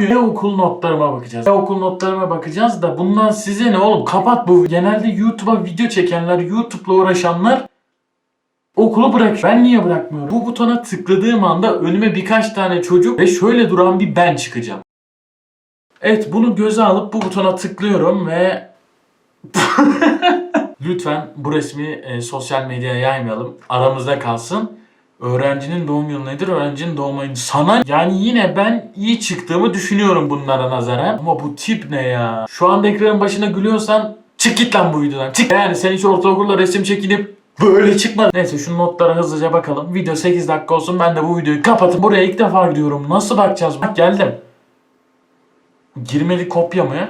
Bugün okul notlarıma bakacağız. Okul notlarıma bakacağız da bundan size ne oğlum? Kapat bu. Genelde YouTube'a video çekenler, YouTube'la uğraşanlar okulu bırak. Ben niye bırakmıyorum? Bu butona tıkladığım anda önüme birkaç tane çocuk ve şöyle duran bir ben çıkacağım. Evet bunu göze alıp bu butona tıklıyorum ve Lütfen bu resmi e, sosyal medyaya yaymayalım. Aramızda kalsın. Öğrencinin doğum yılı nedir? Öğrencinin doğum ayını sana yani yine ben iyi çıktığımı düşünüyorum bunlara nazaran. Ama bu tip ne ya? Şu anda ekranın başına gülüyorsan çık git lan bu videodan. Çık. Yani sen hiç ortaokulda resim çekinip böyle çıkma. Neyse şu notlara hızlıca bakalım. Video 8 dakika olsun ben de bu videoyu kapatıp buraya ilk defa gidiyorum. Nasıl bakacağız? Bak geldim. Girmeli kopya mı?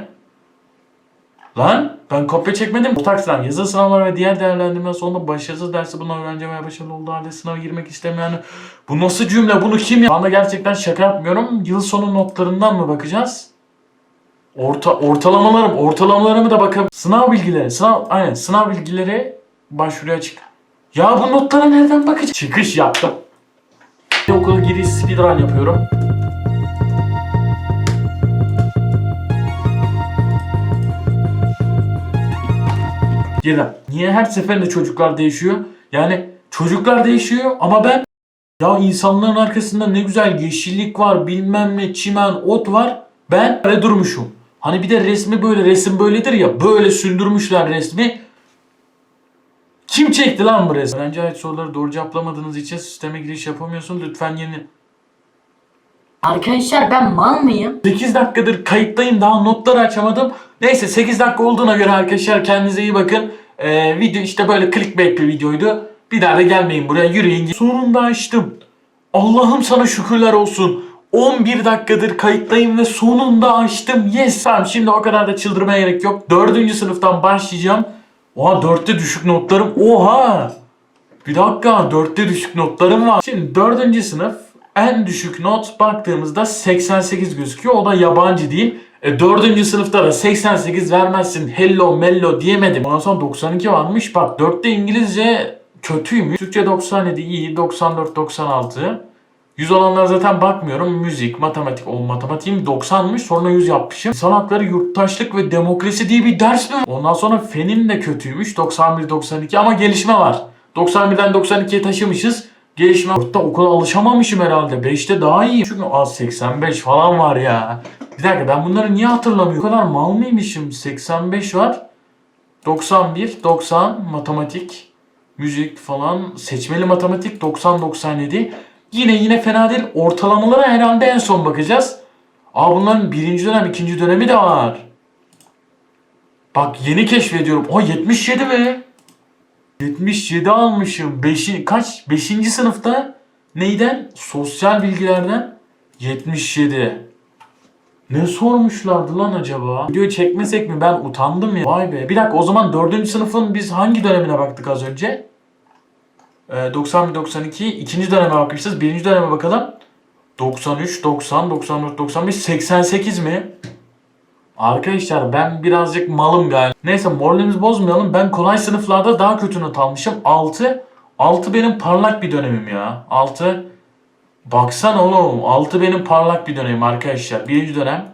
Lan ben kopya çekmedim. Ortak sınav, yazılı sınavlar ve diğer değerlendirme sonunda başarısız dersi buna öğrenci veya başarılı olduğu halde sınava girmek istemeyen... Bu nasıl cümle? Bunu kim ya? Şu anda gerçekten şaka yapmıyorum. Yıl sonu notlarından mı bakacağız? Orta, ortalamalarım, ortalamalarımı da bakın. Sınav bilgileri, sınav, aynen sınav bilgileri başvuruya açık. Ya bu notlara nereden bakacağım? Çıkış yaptım. Okula giriş speedrun yapıyorum. Girdim. Niye her seferinde çocuklar değişiyor? Yani çocuklar değişiyor ama ben ya insanların arkasında ne güzel yeşillik var, bilmem ne, çimen, ot var. Ben böyle durmuşum. Hani bir de resmi böyle, resim böyledir ya. Böyle sündürmüşler resmi. Kim çekti lan bu resmi? Öğrenci ait soruları doğru cevaplamadığınız için sisteme giriş yapamıyorsun. Lütfen yeni. Arkadaşlar ben mal mıyım? 8 dakikadır kayıttayım daha notları açamadım. Neyse 8 dakika olduğuna göre arkadaşlar kendinize iyi bakın. Ee, video işte böyle clickbait bir videoydu. Bir daha da gelmeyin buraya yürüyün. Sonunda açtım. Allah'ım sana şükürler olsun. 11 dakikadır kayıttayım ve sonunda açtım. Yes tamam şimdi o kadar da çıldırmaya gerek yok. 4. sınıftan başlayacağım. Oha 4'te düşük notlarım. Oha! Bir dakika 4'te düşük notlarım var. Şimdi 4. sınıf en düşük not baktığımızda 88 gözüküyor. O da yabancı değil. E, 4. sınıfta da 88 vermezsin hello mello diyemedim. Ondan sonra 92 varmış. Bak 4'te İngilizce kötüymüş. Türkçe 97 iyi. 94 96. 100 olanlara zaten bakmıyorum. Müzik, matematik. O matematiğim 90'mış. Sonra 100 yapmışım. Sanatları, yurttaşlık ve demokrasi diye bir ders mi? Ondan sonra fenim de kötüymüş. 91-92 ama gelişme var. 91'den 92'ye taşımışız. Gelişme. 4'te okula alışamamışım herhalde. 5'te daha iyi. Çünkü az 85 falan var ya. Bir dakika ben bunları niye hatırlamıyorum? O kadar mal mıymışım? 85 var. 91, 90 matematik, müzik falan, seçmeli matematik 90-97. Yine yine fena değil. Ortalamalara herhalde en son bakacağız. Aa bunların birinci dönem, ikinci dönemi de var. Bak yeni keşfediyorum. O 77 be. 77 almışım. 5. kaç? 5. sınıfta neyden? Sosyal bilgilerden 77. Ne sormuşlardı lan acaba? Videoyu çekmesek mi? Ben utandım ya. Vay be. Bir dakika o zaman 4. sınıfın biz hangi dönemine baktık az önce? Ee, 91-92. ikinci döneme bakmışız. Birinci döneme bakalım. 93, 90, 94, 95, 88 mi? Arkadaşlar ben birazcık malım galiba. Neyse moralimizi bozmayalım. Ben kolay sınıflarda daha kötü not almışım. 6. 6 benim parlak bir dönemim ya. 6. Baksana oğlum. 6 benim parlak bir dönemim arkadaşlar. Birinci dönem.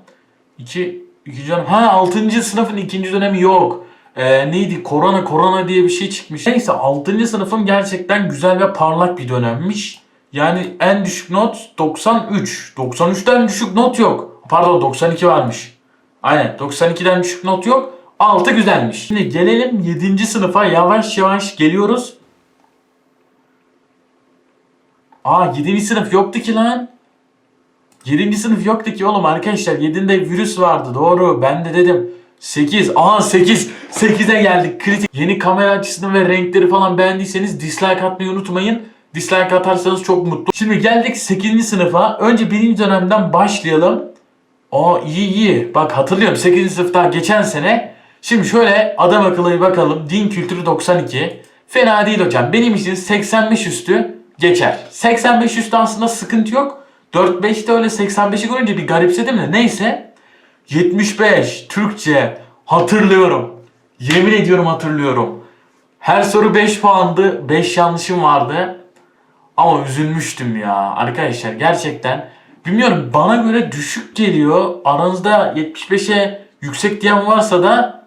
2. ikinci dönem. Ha 6. sınıfın ikinci dönemi yok. Ee, neydi? Korona korona diye bir şey çıkmış. Neyse 6. sınıfım gerçekten güzel ve parlak bir dönemmiş. Yani en düşük not 93. 93'ten düşük not yok. Pardon 92 varmış. Aynen 92'den düşük not yok. 6 güzelmiş. Şimdi gelelim 7. sınıfa yavaş yavaş geliyoruz. Aa 7. sınıf yoktu ki lan. 7. sınıf yoktu ki oğlum arkadaşlar 7'de virüs vardı doğru ben de dedim 8 aa 8 8'e geldik kritik yeni kamera açısını ve renkleri falan beğendiyseniz dislike atmayı unutmayın dislike atarsanız çok mutlu şimdi geldik 8. sınıfa önce 1. dönemden başlayalım Aa iyi iyi. Bak hatırlıyorum 8. sınıfta geçen sene. Şimdi şöyle adam akıllı bir bakalım. Din kültürü 92. Fena değil hocam. Benim için 85 üstü geçer. 85 üstü aslında sıkıntı yok. 4-5'te öyle 85'i görünce bir garipsedim de neyse. 75 Türkçe hatırlıyorum. Yemin ediyorum hatırlıyorum. Her soru 5 puandı. 5 yanlışım vardı. Ama üzülmüştüm ya. Arkadaşlar gerçekten bilmiyorum bana göre düşük geliyor. Aranızda 75'e yüksek diyen varsa da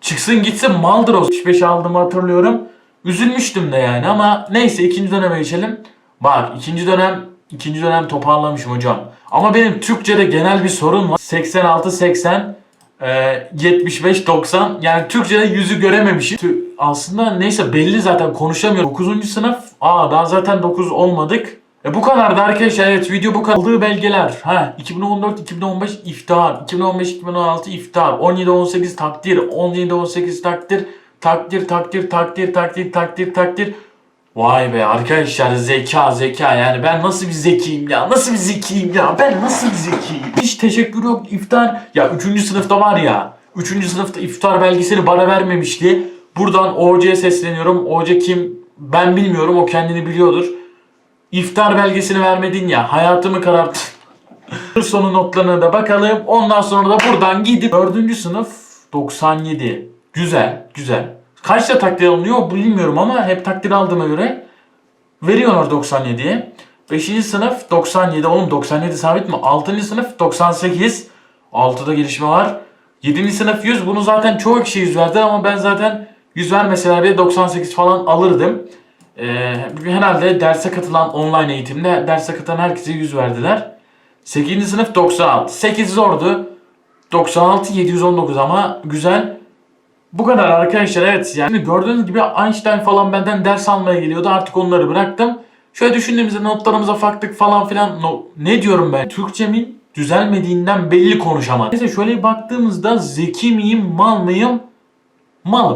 çıksın gitsin maldır o. 75 aldığımı hatırlıyorum. Üzülmüştüm de yani ama neyse ikinci döneme geçelim. Bak ikinci dönem ikinci dönem toparlamışım hocam. Ama benim Türkçe'de genel bir sorun var. 86 80 e, 75 90 yani Türkçe'de yüzü görememişim. Aslında neyse belli zaten konuşamıyorum. 9. sınıf. Aa daha zaten 9 olmadık. E bu kadardı arkadaşlar. Evet video bu kadar. Belgeler. Ha 2014 2015 iftar. 2015 2016 iftar. 17 18 takdir. 17 18 takdir. Takdir takdir takdir takdir takdir takdir. Vay be arkadaşlar zeka zeka yani ben nasıl bir zekiyim ya nasıl bir zekiyim ya ben nasıl bir zekiyim hiç teşekkür yok iftar ya 3. sınıfta var ya 3. sınıfta iftar belgesini bana vermemişti buradan OC'ye sesleniyorum OC kim ben bilmiyorum o kendini biliyordur İftar belgesini vermedin ya hayatımı kararttın sonu notlarına da bakalım ondan sonra da buradan gidip 4. sınıf 97 güzel güzel kaçta takdir alınıyor bilmiyorum ama hep takdir aldığıma göre veriyorlar 97'ye. 5. sınıf 97. Oğlum 97 sabit mi? 6. sınıf 98. 6'da gelişme var. 7. sınıf 100. Bunu zaten çoğu kişi 100 verdi ama ben zaten 100 vermeseler bile 98 falan alırdım. Ee, herhalde derse katılan online eğitimde derse katılan herkese 100 verdiler. 8. sınıf 96. 8 zordu. 96 719 ama güzel. Bu kadar arkadaşlar evet yani gördüğünüz gibi Einstein falan benden ders almaya geliyordu artık onları bıraktım. Şöyle düşündüğümüzde notlarımıza baktık falan filan no, ne diyorum ben Türkçemin düzelmediğinden belli konuşamadım. Neyse şöyle baktığımızda zeki miyim mal mıyım? Malım.